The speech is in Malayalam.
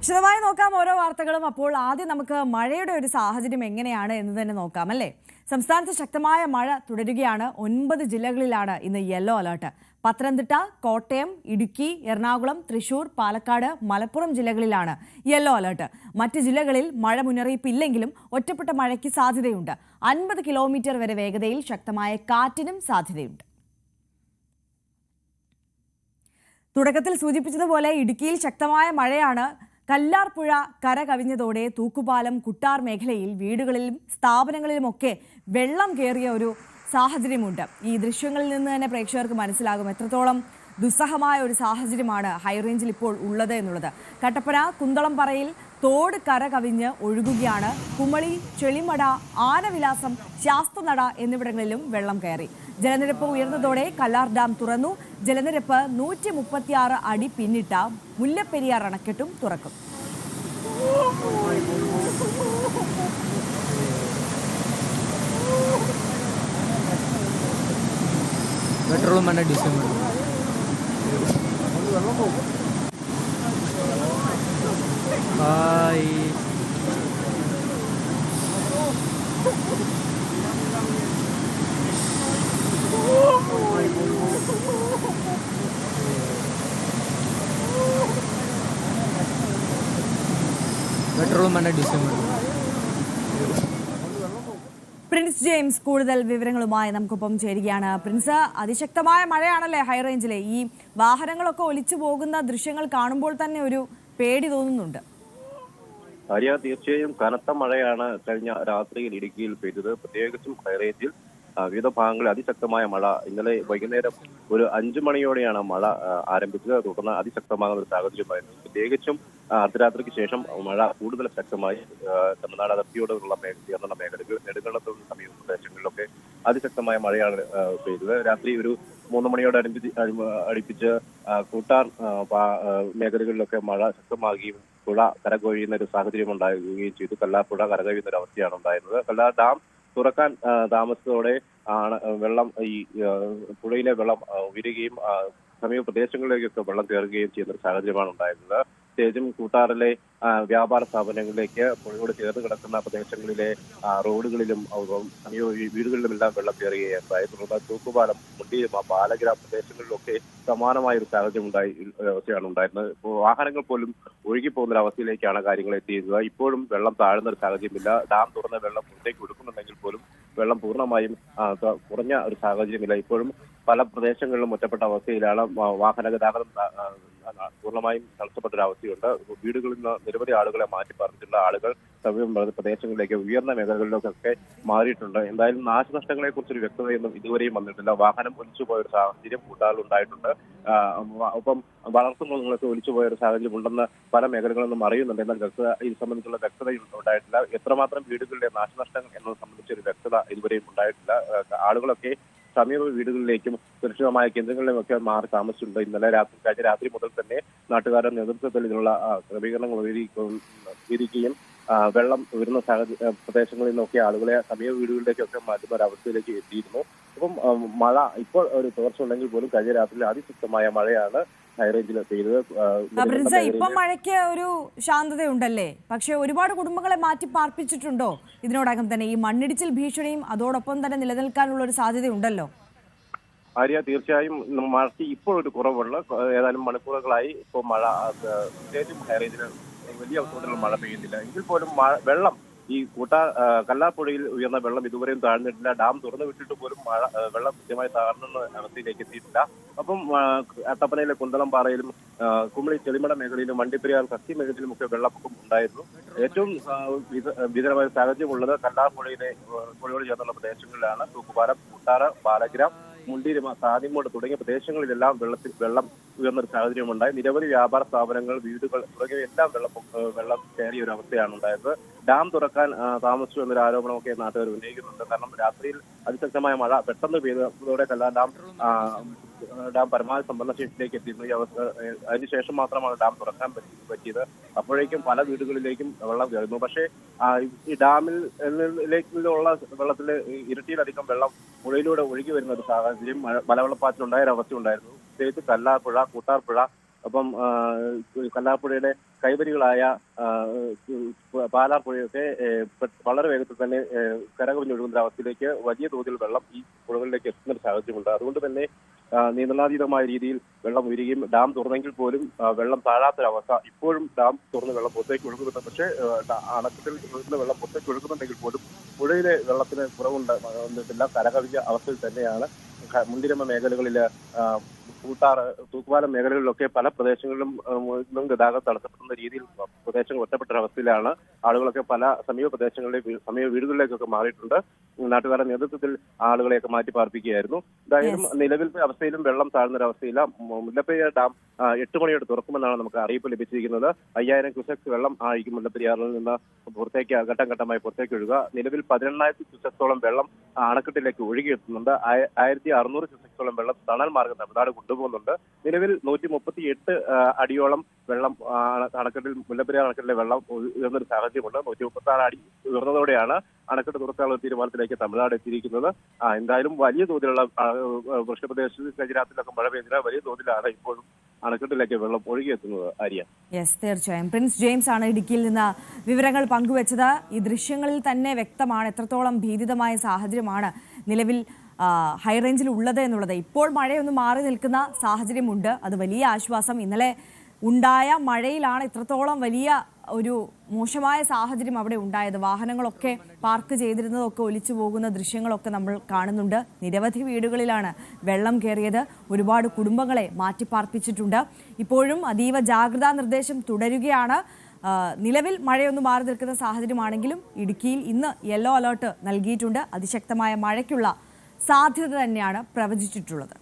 വിശദമായി നോക്കാം ഓരോ വാർത്തകളും. അപ്പോൾ ആദ്യം നമുക്ക് മഴയുടെ ഒരു സാഹചര്യം എങ്ങനെയാണ് എന്ന് തന്നെ നോക്കാം അല്ലേ? സംസ്ഥാനത്ത് ശക്തമായ മഴ തുടരുകയാണ്. ഒൻപത് ജില്ലകളിലാണ് ഇന്ന് യെല്ലോ അലേർട്ട്. പത്തനംതിട്ട കോട്ടയം ഇടുക്കി എറണാകുളം തൃശൂർ പാലക്കാട് മലപ്പുറം ജില്ലകളിലാണ് യെല്ലോ അലേർട്ട്. മറ്റ് ജില്ലകളിൽ മഴ മുന്നറിയിപ്പ് ഇല്ലെങ്കിലും ഒറ്റപ്പെട്ട മഴയ്ക്ക് സാധ്യതയുണ്ട്. അൻപത് കിലോമീറ്റർ വരെ വേഗതയിൽ ശക്തമായ കാറ്റിനും സാധ്യതയുണ്ട്. തുടക്കത്തിൽ സൂചിപ്പിച്ചതുപോലെ ഇടുക്കിയിൽ ശക്തമായ മഴയാണ് കല്ലാർപ്പുഴ കര കവിഞ്ഞതോടെ തൂക്കുപാലം കുട്ടാർ മേഖലയിൽ വീടുകളിലും സ്ഥാപനങ്ങളിലുമൊക്കെ വെള്ളം കയറിയ ഒരു സാഹചര്യമുണ്ട്. ഈ ദൃശ്യങ്ങളിൽ നിന്ന് തന്നെ പ്രേക്ഷകർക്ക് മനസ്സിലാകും എത്രത്തോളം ദുസ്സഹമായ ഒരു സാഹചര്യമാണ് ഹൈറേഞ്ചിൽ ഇപ്പോൾ ഉള്ളത് എന്നുള്ളത്. കട്ടപ്പന കുന്തളംപറയിൽ തോട് കര കവിഞ്ഞ് ഒഴുകുകയാണ്. കുമളി ചെളിമട ആനവിലാസം ശാസ്തനട എന്നിവിടങ്ങളിലും വെള്ളം കയറി. ജലനിരപ്പ് ഉയർന്നതോടെ കല്ലാർ ഡാം തുറന്നു. ജലനിരപ്പ് നൂറ്റി മുപ്പത്തിയാറ് അടി പിന്നിട്ട മുല്ലപ്പെരിയാർ അണക്കെട്ടും തുറക്കും. പെട്രോളും വേണ്ട ഡീസലും വേണ്ട പ്രിൻസ് ജെയിംസ് കൂടുതൽ വിവരങ്ങളുമായി നമുക്കൊപ്പം ചേരുകയാണ്. പ്രിൻസ് അതിശക്തമായ മഴയാണല്ലേ ഹൈറേഞ്ചിലെ ഈ വാഹനങ്ങളൊക്കെ ഒലിച്ചു പോകുന്ന ദൃശ്യങ്ങൾ കാണുമ്പോൾ തന്നെ ഒരു പേടി തോന്നുന്നുണ്ട്. ആര്യ തീർച്ചയായും കനത്ത മഴയാണ് കഴിഞ്ഞ രാത്രിയിൽ ഇടുക്കിയിൽ പെയ്തത്. പ്രത്യേകിച്ചും ഹൈറേഞ്ചിൽ വിവിധ ഭാഗങ്ങളിൽ അതിശക്തമായ മഴ. ഇന്നലെ വൈകുന്നേരം ഒരു അഞ്ചു മണിയോടെയാണ് മഴ ആരംഭിച്ചത്. തുടർന്ന് അതിശക്തമാകുന്ന ഒരു സാഹചര്യമായിരുന്നു. പ്രത്യേകിച്ചും അർദ്ധരാത്രിക്ക് ശേഷം മഴ കൂടുതൽ ശക്തമായി തമിഴ്നാട് അതിർത്തിയോടുള്ള ചേർന്നുള്ള മേഖലകൾ നെടുങ്കണ്ടത്തോട് സമീപ പ്രദേശങ്ങളിലൊക്കെ അതിശക്തമായ മഴയാണ് പെയ്തത്. രാത്രി ഒരു മൂന്ന് മണിയോട് അടുപ്പിച്ച് അടുപ്പിച്ച് കൂട്ടാർ മേഖലകളിലൊക്കെ മഴ ശക്തമാകുകയും പുഴ കരകൊഴിയുന്ന ഒരു സാഹചര്യം ഉണ്ടാകുകയും ചെയ്തു. കല്ലാപ്പുഴ കരകഴിയുന്ന ഒരു അവസ്ഥയാണ് ഉണ്ടായിരുന്നത്. കല്ലാർ ഡാം തുറക്കാൻ താമസത്തോടെ ആണ് വെള്ളം ഈ പുഴയിലെ വെള്ളം ഉയരുകയും സമീപ പ്രദേശങ്ങളിലേക്കൊക്കെ വെള്ളം കയറുകയും ചെയ്യുന്ന ഒരു സാഹചര്യമാണ് ഉണ്ടായിരുന്നത്. പ്രത്യേകിച്ചും കൂട്ടാറിലെ വ്യാപാര സ്ഥാപനങ്ങളിലേക്ക് പുഴയോട് ചേർന്ന് കിടക്കുന്ന പ്രദേശങ്ങളിലെ റോഡുകളിലും സമീപ വീടുകളിലുമെല്ലാം വെള്ളം കയറുകയുണ്ടായി തുടർന്ന് തൂക്കുപാലം മുണ്ടിയും ആ പാലഗ്രാമ പ്രദേശങ്ങളിലൊക്കെ സമാനമായ ഒരു സാഹചര്യം ഉണ്ടായി അവസ്ഥയാണ് ഉണ്ടായിരുന്നത്. വാഹനങ്ങൾ പോലും ഒഴുകിപ്പോകുന്ന ഒരു അവസ്ഥയിലേക്കാണ് കാര്യങ്ങൾ എത്തിയിരുന്നത് ഇപ്പോഴും വെള്ളം താഴ്ന്ന ഒരു സാഹചര്യമില്ല. ഡാം തുറന്ന വെള്ളം പുറത്തേക്ക് ഒഴുക്കുന്നുണ്ടെങ്കിൽ പോലും വെള്ളം പൂർണമായും കുറഞ്ഞ ഒരു സാഹചര്യമില്ല. ഇപ്പോഴും പല പ്രദേശങ്ങളിലും ഒറ്റപ്പെട്ട അവസ്ഥയിലാണ് വാഹന ഗതാഗതം പൂർണമായും തടസ്സപ്പെട്ട ഒരു അവസ്ഥയുണ്ട്. വീടുകളിൽ നിന്ന് നിരവധി ആളുകളെ മാറ്റി പറഞ്ഞിട്ടുള്ള ആളുകൾ സമീപം പ്രദേശങ്ങളിലേക്ക് ഉയർന്ന മേഖലകളിലേക്കൊക്കെ മാറിയിട്ടുണ്ട്. എന്തായാലും നാശനഷ്ടങ്ങളെ കുറിച്ചൊരു വ്യക്തതയൊന്നും ഇതുവരെയും വന്നിട്ടില്ല. വാഹനം ഒലിച്ചു പോയ ഒരു സാഹചര്യം കൂട്ടാറുണ്ടായിട്ടുണ്ട് ഒപ്പം വളർത്തു ഒപ്പം വളർത്തുമൃഗങ്ങളൊക്കെ ഒലിച്ചു പോയ ഒരു സാഹചര്യം ഉണ്ടെന്ന് പല മേഖലകളിൽ അറിയുന്നുണ്ട്. എന്നാൽ വ്യക്തത ഇത് സംബന്ധിച്ചുള്ള വ്യക്തത ഉണ്ടായിട്ടില്ല. എത്രമാത്രം വീടുകളിലെ നാശനഷ്ടങ്ങൾ എന്നത് സംബന്ധിച്ചൊരു വ്യക്തത ഇതുവരെയും ഉണ്ടായിട്ടില്ല. ആളുകളൊക്കെ സമീപ വീടുകളിലേക്കും സുരക്ഷിതമായ കേന്ദ്രങ്ങളിലുമൊക്കെ മാറി താമസിച്ചിട്ടുണ്ട്. ഇന്നലെ രാത്രി കഴിഞ്ഞ രാത്രി മുതൽ തന്നെ നാട്ടുകാരുടെ നേതൃത്വത്തിൽ ഇതിനുള്ള ക്രമീകരണങ്ങൾ ഒരുക്കി- ഒരുക്കുകയും വെള്ളം ഉയരുന്ന സാഹചര്യ പ്രദേശങ്ങളിൽ നിന്നൊക്കെ ആളുകളെ സമീപ വീടുകളിലേക്കൊക്കെ മാറ്റുന്ന ഒരു അവസ്ഥയിലേക്ക് എത്തിയിരുന്നു. അപ്പം മഴ ഇപ്പോൾ ഒരു തോർച്ച ഉണ്ടെങ്കിൽ പോലും കഴിഞ്ഞ രാത്രിയിൽ അതിശക്തമായ മഴയാണ് നെടുങ്കണ്ടം ഇപ്പം മഴയ്ക്ക് ഒരു ശാന്തതയുണ്ടല്ലേ? പക്ഷെ ഒരുപാട് കുടുംബങ്ങളെ മാറ്റി പാർപ്പിച്ചിട്ടുണ്ടോ? ഇതിനോടകം തന്നെ ഈ മണ്ണിടിച്ചിൽ ഭീഷണിയും അതോടൊപ്പം തന്നെ നിലനിൽക്കാനുള്ള ഒരു സാധ്യതയുണ്ടല്ലോ. ആര്യ തീർച്ചയായും മഴയ്ക്ക് ഇപ്പോൾ ഒരു കുറവുള്ള ഏതാനും മണിക്കൂറുകളായി ഇപ്പോൾ മഴ പ്രത്യേകിച്ചും ഹൈറേഞ്ചിൽ വലിയ തോതിലുള്ള മഴ പെയ്യുന്നില്ല. എങ്കിൽ പോലും വെള്ളം ഈ കൂട്ട കല്ലാപ്പുഴയിൽ ഉയർന്ന വെള്ളം ഇതുവരെയും താഴ്ന്നിട്ടില്ല. ഡാം തുറന്നു വിട്ടിട്ട് പോലും മഴ വെള്ളം കൃത്യമായി താഴ്ന്ന അവസ്ഥയിലേക്ക് എത്തിയിട്ടില്ല. അപ്പം അട്ടപ്പനയിലെ കുന്തളം പാറയിലും കുമളി ചെളിമട മേഖലയിലും വണ്ടിപ്പെരിയാർ കത്തി മേഖലയിലും ഒക്കെ വെള്ളപ്പൊക്കം ഉണ്ടായിരുന്നു. ഏറ്റവും ഭീകരമായ സാഹചര്യമുള്ളത് കല്ലാർപ്പുഴയിലെ ആ, പുഴയോട് ചേർന്നുള്ള പ്രദേശങ്ങളിലാണ്. തൂക്കുപാലം കൂട്ടാറ് പാലഗ്രാം മുണ്ടിരിമ സാദിമോട് തുടങ്ങിയ പ്രദേശങ്ങളിലെല്ലാം വെള്ളത്തിൽ വെള്ളം ഉയർന്ന ഒരു സാഹചര്യമുണ്ടായി. നിരവധി വ്യാപാര സ്ഥാപനങ്ങൾ വീടുകൾ തുടങ്ങിയ എല്ലാം വെള്ളം വെള്ളം കയറിയ ഒരു അവസ്ഥയാണ് ഉണ്ടായത് ഡാം തുറക്കാൻ താമസിച്ചു എന്നൊരു ആരോപണമൊക്കെ നാട്ടുകാർ ഉന്നയിക്കുന്നുണ്ട്. കാരണം രാത്രിയിൽ അതിശക്തമായ മഴ പെട്ടെന്ന് പെയ്തതോടെ കല്ലാ ഡാം ഡാം പരമാവധി സംഭരണശേഷിയിലേക്ക് എത്തിയിരുന്നു. ഈ അവസ്ഥ അതിനുശേഷം മാത്രമാണ് ഡാം തുറക്കാൻ പറ്റി- പറ്റിയത്. അപ്പോഴേക്കും പല വീടുകളിലേക്കും വെള്ളം കയറുന്നു. പക്ഷേ ഈ ഡാമിൽ ഉള്ള വെള്ളത്തിൽ ഇരട്ടിയിലധികം വെള്ളം പുഴയിലൂടെ ഒഴുകി വരുന്ന ഒരു സാഹചര്യം മലവെള്ളപ്പാച്ചിലുണ്ടായ ഒരു അവസ്ഥ ഉണ്ടായിരുന്നു. പ്രത്യേകിച്ച് കല്ലാർപ്പുഴ കൂട്ടാർപ്പുഴ അപ്പം കല്ലാർപ്പുഴയുടെ കൈവരികളായ ആ, ഉം, പാലാർ പുഴയൊക്കെ ഏ, പെ- വളരെ വേഗത്തിൽ തന്നെ കരകവിഞ്ഞൊഴുകുന്ന അവസ്ഥയിലേക്ക് വലിയ തോതിൽ വെള്ളം ഈ പുഴകളിലേക്ക് എത്തുന്ന ഒരു സാഹചര്യമുണ്ട്. അതുകൊണ്ട് തന്നെ നിയന്ത്രണാതീതമായ രീതിയിൽ വെള്ളം ഉയരുകയും ഡാം തുറന്നെങ്കിൽ പോലും വെള്ളം താഴാത്തൊരവസ്ഥ. ഇപ്പോഴും ഡാം തുറന്ന് വെള്ളം പുറത്തേക്ക് ഒഴുകുന്നുണ്ട്. പക്ഷേ അണക്കത്തിൽ ഒഴുകുന്ന വെള്ളം പുറത്തേക്ക് ഒഴുകുന്നുണ്ടെങ്കിൽ പോലും പുഴയിലെ വെള്ളത്തിന് കുറവുണ്ട്. വന്നിട്ടില്ല കരകവിഞ്ഞ അവസ്ഥയിൽ തന്നെയാണ്. ക- മുൻതിരമ കൂട്ടാറ് തൂക്കുപാലം മേഖലകളിലൊക്കെ പല പ്രദേശങ്ങളിലും നിന്നും ഗതാഗതം തടസ്സപ്പെടുന്ന രീതിയിൽ പ്രദേശങ്ങൾ ഒറ്റപ്പെട്ട അവസ്ഥയിലാണ് ആളുകളൊക്കെ പല സമീപ പ്രദേശങ്ങളിലെ സമീപ വീടുകളിലേക്കൊക്കെ മാറിയിട്ടുണ്ട്. നാട്ടുകാരുടെ നേതൃത്വത്തിൽ ആളുകളെയൊക്കെ മാറ്റി പാർപ്പിക്കുകയായിരുന്നു എന്തായാലും നിലവിലത്തെ അവസ്ഥയിലും വെള്ളം താഴ്ന്നൊരവസ്ഥയില്ല. മുല്ലപ്പെയ്യ ഡാം എട്ട് മണിയോടെ തുറക്കുമെന്നാണ് നമുക്ക് അറിയിപ്പ് ലഭിച്ചിരിക്കുന്നത്. അയ്യായിരം ക്യൂസെക്സ് വെള്ളം ആയിരിക്കും മുല്ലപ്പെരിയാറിൽ നിന്ന് പുറത്തേക്ക് ഘട്ടം ഘട്ടമായി പുറത്തേക്ക് ഒഴുകുക. നിലവിൽ പതിനെണ്ണായിരത്തി ക്യൂസെക്സോളം വെള്ളം അണക്കെട്ടിലേക്ക് ഒഴുകിയെത്തുന്നുണ്ട്. ആയ- ആയിരത്തി അറുന്നൂറ് ക്യൂസെക്സോളം വെള്ളം തണൽ മാർഗം തമിഴ്നാട് കൊണ്ടുപോകുന്നുണ്ട്. നിലവിൽ നൂറ്റി മുപ്പത്തി എട്ട് അടിയോളം വെള്ളം അണക്കെട്ടിൽ മുല്ലപ്പെരിയാർ അണക്കെട്ടിലെ വെള്ളം ഉയ- ഉയർന്നൊരു സാഹചര്യമുണ്ട്. നൂറ്റി മുപ്പത്തി ആറ് അടി ഉയർന്നതോടെയാണ് അണക്കെട്ട് തുറക്കാനുള്ള തീരുമാനത്തിലേക്ക് തമിഴ്നാട് എത്തിയിരിക്കുന്നത്. എന്തായാലും വലിയ തോതിലുള്ള വൃഷ്ണപ്രദേശത്ത് ഗുജറാത്തിലൊക്കെ മഴ പെയ്തില്ല. വലിയ തോതിലാണ് ഇപ്പോഴും അണക്കെട്ടിലേക്ക് വെള്ളം ഒഴുകിയെത്തുന്നത് ആര്യ? യെസ് തീർച്ചയായും. പ്രിൻസ് ജെയിംസ് ആണ് ഇടുക്കിയിൽ നിന്ന് വിവരങ്ങൾ പങ്കുവച്ചത്. ഈ ദൃശ്യങ്ങളിൽ തന്നെ വ്യക്തമാണ് എത്രത്തോളം ഭീതിതമായ സാഹചര്യമാണ് നിലവിൽ ഹൈറേഞ്ചിൽ ഉള്ളത് എന്നുള്ളത്. ഇപ്പോൾ മഴയൊന്നും മാറി നിൽക്കുന്ന സാഹചര്യമുണ്ട്. അത് വലിയ ആശ്വാസം. ഇന്നലെ ഉണ്ടായ മഴയിലാണ് ഇത്രത്തോളം വലിയ ഒരു മോശമായ സാഹചര്യം അവിടെ ഉണ്ടായത്. വാഹനങ്ങളൊക്കെ പാർക്ക് ചെയ്തിരുന്നതൊക്കെ ഒലിച്ചു പോകുന്ന ദൃശ്യങ്ങളൊക്കെ നമ്മൾ കാണുന്നുണ്ട്. നിരവധി വീടുകളിലാണ് വെള്ളം കയറിയത്. ഒരുപാട് കുടുംബങ്ങളെ മാറ്റിപ്പാർപ്പിച്ചിട്ടുണ്ട്. ഇപ്പോഴും അതീവ ജാഗ്രതാ നിർദ്ദേശം തുടരുകയാണ്. നിലവിൽ മഴയൊന്നും മാറി നിൽക്കുന്ന സാഹചര്യമാണെങ്കിലും ഇടുക്കിയിൽ ഇന്ന് യെല്ലോ അലേർട്ട് നൽകിയിട്ടുണ്ട്. അതിശക്തമായ മഴയ്ക്കുള്ള സാധ്യത തന്നെയാണ് പ്രവചിച്ചിട്ടുള്ളത്.